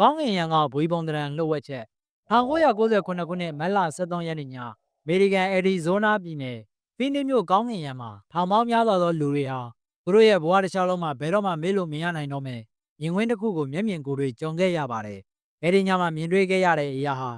ကောင်းကင်ရံကဘွေပုံတရံလှုပ်ဝက်ချက်1998ခုနှစ်မတ်လ23ရက်နေ့ညအမေရိကန်အယ်ရီဇိုးနားပြည်နယ်ဖီနစ်မြို့ကောင်းကင်ရံမှာထောင်ပေါင်းများစွာသောလူတွေဟာသူတို့ရဲ့ဘဝတစ်လျှောက်လုံးမှာဘယ်တော့မှမေ့လို့မရနိုင်တော့မယ်ရင်ခွင်းတစ်ခုကိုမျက်မြင်ကိုယ်တွေ့ကြုံခဲ့ရပါတယ်အဲဒီညမှာမြင်တွေ့ခဲ့ရတဲ့အရာဟာ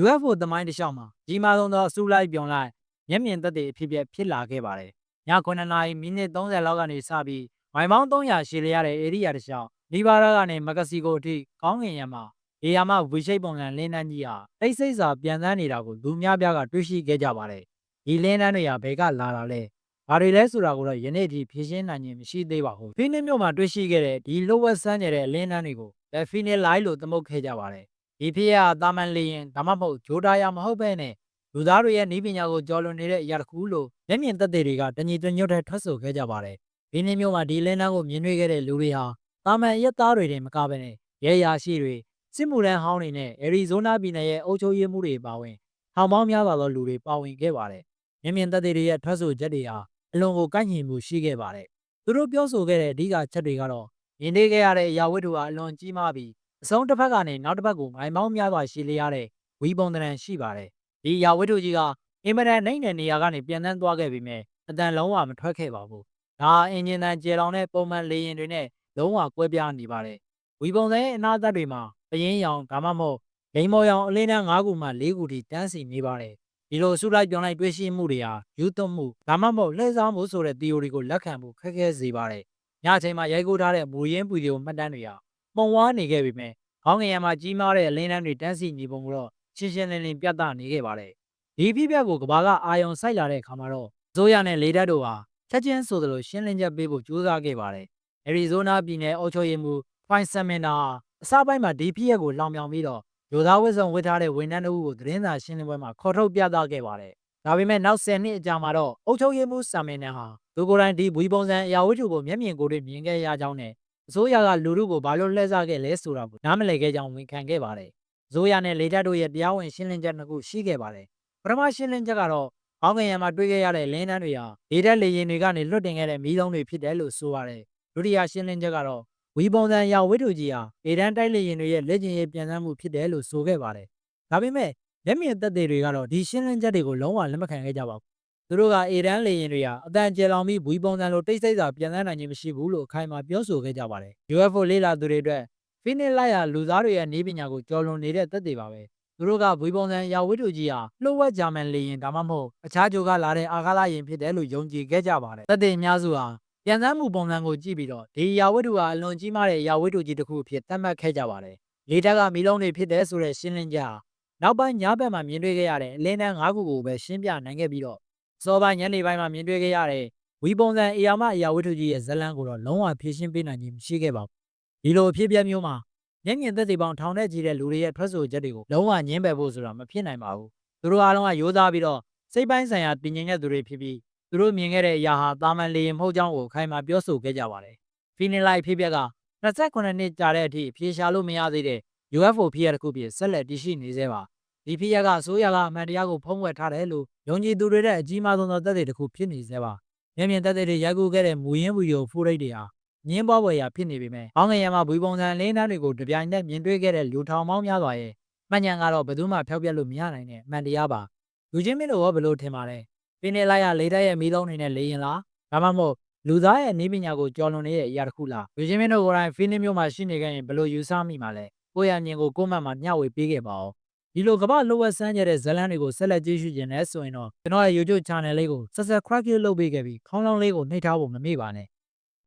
UFO သမိုင်းတစ်လျှောက်မှာကြီးမားဆုံးသောအစုလိုက်ပြုံလိုက်မျက်မြင်သက်သေအဖြစ်ပြက်ဖြစ်လာခဲ့ပါတယ်ည9နာရီမိနစ်30လောက်ကနေစပြီးမိုင်ပေါင်း300ရှည်လျရတဲ့ဧရိယာတစ်လျှောက် နီဗာရာကနေမက္ကဆီကိုအထိကောင်းကင်ရံမှာရေယာမဝီရှိတ်ပုံစံလင်းနှန်းကြီးဟာတိတ်ဆိတ်စွာပြန်သန်းနေတာကိုလူများပြားကတွေ့ရှိခဲ့ကြပါတယ်။ဒီလင်းနှန်းတွေဟာဘယ်ကလာတာလဲ။ဘာတွေလဲဆိုတာကိုတော့ယနေ့ထိဖြေရှင်းနိုင်ခြင်းမရှိသေးပါဘူး။ဖိနစ်မြို့မှာတွေ့ရှိခဲ့တဲ့ဒီလိုဝက်ဆန်းကျတဲ့လင်းနှန်းတွေကို The Phoenix Line လို့သမုတ်ခဲ့ကြပါတယ်။ဒီဖြစ်ရတာမန်လီရင်ဒါမှမဟုတ်ဂျိုဒါယာမဟုတ်ပဲနဲ့လူသားတွေရဲ့ဤပညာကိုကျော်လွန်နေတဲ့အရာတစ်ခုလို့မျက်မြင်သက်သေတွေကတညီတညွတ်တဲ့ထွက်ဆိုခဲ့ကြပါတယ်။ဖိနစ်မြို့မှာဒီလင်းနှန်းကိုမြင်တွေ့ခဲ့တဲ့လူတွေဟာ တာမန်အရက်သားတွေတင်မကဘဲနဲ့ရဲရာရှိတွေစစ်မှုထမ်းဟောင်းတွေနဲ့အရီဇိုနာပြည်နယ်ရဲ့အုပ်ချုပ်ရေးမှုတွေပါဝင်ထောင်ပေါင်းများစွာသောလူတွေပါဝင်ခဲ့ပါတယ်။မြင်မြင်သက်သေတွေရဲ့ထွက်ဆိုချက်တွေဟာအလွန်ကိုကိုက်ညီမှုရှိခဲ့ပါတယ်။သူတို့ပြောဆိုခဲ့တဲ့အဓိကချက်တွေကတော့မြင်တွေ့ခဲ့ရတဲ့အရာဝတ္ထုဟာအလွန်ကြီးမားပြီးအဆုံးတစ်ဖက်ကနေနောက်တစ်ဖက်ကိုမိုင်ပေါင်းများစွာရှည်လျားတဲ့ဝီပုံတရံရှိပါတယ်။ဒီအရာဝတ္ထုကြီးကအင်မတန်နိုင်တဲ့နေရာကနေပြန်တန်းသွားခဲ့ပြီးမြဲအတန်လုံးဝမထွက်ခဲ့ပါဘူး။ဒါအင်ဂျင်တန်ကျေလောင်တဲ့ပုံမှန်လေယာဉ်တွေနဲ့ လုံးဝကွဲပြားနေပါတယ်။ဝီပုံစံရဲ့အနာသက်တွေမှာပရင်ရောင်ဒါမှမဟုတ်ဂိမ်းမော်ရောင်အလင်းတန်း၅ခုမှ၄ခုထိတန်းစီနေပါတယ်ဒီလိုစုလိုက်ပြောင်းလိုက်တွေးရှိမှုတွေဟာယူသွမှုဒါမှမဟုတ်လှည့်စားမှုဆိုတဲ့ theory ကိုလက်ခံဖို့ခက်ခဲစေပါတယ်ညအချိန်မှာရိုက်ကူးထားတဲ့မူရင်းပူဒီယိုမှတ်တမ်းတွေဟာပုံဝါးနေခဲ့ပြီမဲ့ခေါင်းငယ်ရံမှာကြီးမားတဲ့အလင်းတန်းတွေတန်းစီနေပုံကိုတော့ရှင်းရှင်းလင်းလင်းပြသနေခဲ့ပါတယ်ဒီပြပြကိုကဘာကအာယုံစိုက်လာတဲ့အခါမှာတော့ဇိုးရနဲ့လေတက်တို့ဟာချက်ချင်းဆိုသလိုရှင်းလင်းချက်ပေးဖို့ကြိုးစားခဲ့ပါတယ် အရီဇိုနာပြည်နယ်အုပ်ချုပ်ရေးမှူးဖိုင်ဆမ်မင်နာအစပိုင်းမှာဒီဖြစ်ရက်ကိုလောင်မြောင်ပြီးတော့လူသားဝတ်စုံဝတ်ထားတဲ့ဝန်ထမ်းတို့ကိုသတင်းစာရှင်းလင်းပွဲမှာခေါ်ထုတ်ပြသခဲ့ပါတယ်။ဒါပေမဲ့နောက်10နှစ်အကြာမှာတော့အုပ်ချုပ်ရေးမှူးဆာမင်နန်ဟာသူကိုယ်တိုင်ဒီဘွီပုံစံအရာဝတ္ထုကိုမျက်မြင်ကိုယ်တွေ့မြင်ခဲ့ရကြောင်းနဲ့အစိုးရကလူတို့ကိုဘာလို့လှည့်စားခဲ့လဲဆိုတာကိုနားမလည်ခဲ့ကြောင်းဝန်ခံခဲ့ပါတယ်။အစိုးရနဲ့လေတပ်တို့ရဲ့တရားဝင်ရှင်းလင်းချက်နှစ်ခုရှိခဲ့ပါတယ်။ပထမရှင်းလင်းချက်ကတော့အောင်းငယ်ရံမှာတွေ့ခဲ့ရတဲ့လင်းနှန်းတွေဟာလေတပ်လေရင်တွေကနေလွတ်တင်ခဲ့တဲ့မီးလုံးတွေဖြစ်တယ်လို့ဆိုပါတယ်။ ဒုတိယရှင်းလင်းချက်ကတော့ဝီပုံစံရာဝိတုကြီးဟာဒေတန်းတိုက်လေရင်တွေရဲ့လက်ကျင်ရေးပြန်ဆန်းမှုဖြစ်တယ်လို့ဆိုခဲ့ပါတယ်။ဒါပေမဲ့လက်မြင့်သက်သေတွေကတော့ဒီရှင်းလင်းချက်တွေကိုလုံးဝလက်မခံခဲ့ကြပါဘူး။သူတို့ကအေဒန်းလေရင်တွေဟာအတန်ကျဲလောင်ပြီးဝီပုံစံလိုတိတ်ဆိတ်စွာပြန်ဆန်းနိုင်ခြင်းမရှိဘူးလို့အခိုင်အမာပြောဆိုခဲ့ကြပါတယ်။ UFO လေ့လာသူတွေအတွက်ဖိနစ်လိုက်ရာလူသားတွေရဲ့နေပညာကိုကျော်လွန်နေတဲ့သက်သေပါပဲ။သူတို့ကဝီပုံစံရာဝိတုကြီးဟာလှုပ်ဝက်ဂျာမန်လေရင်ဒါမှမဟုတ်အခြားဂျိုကလာတဲ့အာကာလယင်ဖြစ်တယ်လို့ယုံကြည်ခဲ့ကြပါတယ်။သက်သေအများစုဟာ ပြန်စမ်းမှုပုံစံကိုကြည့်ပြီးတော့ဒီရာဝတ္ထုဟာအလွန်ကြီးမားတဲ့ရာဝတ္ထုကြီးတစ်ခုအဖြစ်သတ်မှတ်ခဲ့ကြပါတယ်။လေတက်ကမီလုံးတွေဖြစ်တဲ့ဆိုတဲ့ရှင်းလင်းချက်ဟာနောက်ပိုင်းညဘက်မှာမြင်တွေ့ခဲ့ရတဲ့အလင်းတန်း၅ခုကိုပဲရှင်းပြနိုင်ခဲ့ပြီးတော့စောပိုင်းညနေပိုင်းမှာမြင်တွေ့ခဲ့ရတဲ့ဝီပုံစံအရာမအရာဝတ္ထုကြီးရဲ့ဇလံကိုတော့လုံးဝဖြည့်ရှင်းပေးနိုင်ခြင်းမရှိခဲ့ပါဘူး။ဒီလိုအဖြစ်အပျက်မျိုးမှာမျက်မြင်သက်သေပေါင်းထောင်ထဲကြီးတဲ့လူတွေရဲ့ထွက်ဆိုချက်တွေကိုလုံးဝညှင်းပယ်ဖို့ဆိုတာမဖြစ်နိုင်ပါဘူး။သူတို့အားလုံးကရိုးသားပြီးတော့စိတ်ပိုင်းဆိုင်ရာတည်ငြိမ်တဲ့သူတွေဖြစ်ပြီး သူတို့မြင်ခဲ့တဲ့အရာဟာတာမန်လေရင်မဟုတ်ကြောင်းကိုခိုင်မာပြောဆိုခဲ့ကြပါတယ်။ဖီနီလိုက်ဖြစ်ပျက်က28နှစ်ကြာတဲ့အထိဖြေရှာလို့မရသေးတဲ့ UFO ဖြစ်ရတစ်ခုဖြစ်ဆက်လက်တည်ရှိနေသေးပါ။ဒီဖြစ်ရကအစိုးရကအမှန်တရားကိုဖုံးကွယ်ထားတယ်လို့ယုံကြည်သူတွေရဲ့အကြီးမားဆုံးသောသက်သေတစ်ခုဖြစ်နေသေးပါ။မျက်မြင်သက်သေတွေရိုက်ကူးခဲ့တဲ့မူရင်းဗီဒီယိုဖိုရိတ်တွေဟာငင်းပွားပွဲရာဖြစ်နေပေမဲ့အောင်းငယ်ရမှာဘူပုံစံလင်းနှန်းတွေကိုတပြိုင်နက်မြင်တွေ့ခဲ့တဲ့လူထောင်ပေါင်းများစွာရဲ့မှန်ညံကတော့ဘယ်သူမှဖျောက်ပြက်လို့မရနိုင်တဲ့အမှန်တရားပါ။လူချင်းမင်းတို့ရောဘယ်လိုထင်ပါလဲ ပင်နေလိုက်ရလေတက်ရဲ့မီးလုံးတွေနဲ့လေရင်လားဒါမှမဟုတ်လူသားရဲ့နေပညာကိုကျော်လွန်နေတဲ့အရာတစ်ခုလားလူချင်းမင်းတို့ကိုယ်တိုင်ဖီနစ်မျိုးမှာရှိနေခဲ့ရင်ဘယ်လိုယူဆမိမှာလဲကိုရမြင်ကိုကိုမတ်မှာမျှဝေပေးခဲ့ပါအောင်ဒီလိုကမ္ဘာလိုဝက်ဆန်းကျတဲ့ဇလန်းတွေကိုဆက်လက်ကြည့်ရှုခြင်းနဲ့ဆိုရင်တော့ကျွန်တော်ရဲ့ YouTube channel လေးကို Subscribe လုပ်ပေးခဲ့ပြီးခေါင်းလောင်းလေးကိုနှိပ်ထားဖို့မမေ့ပါနဲ့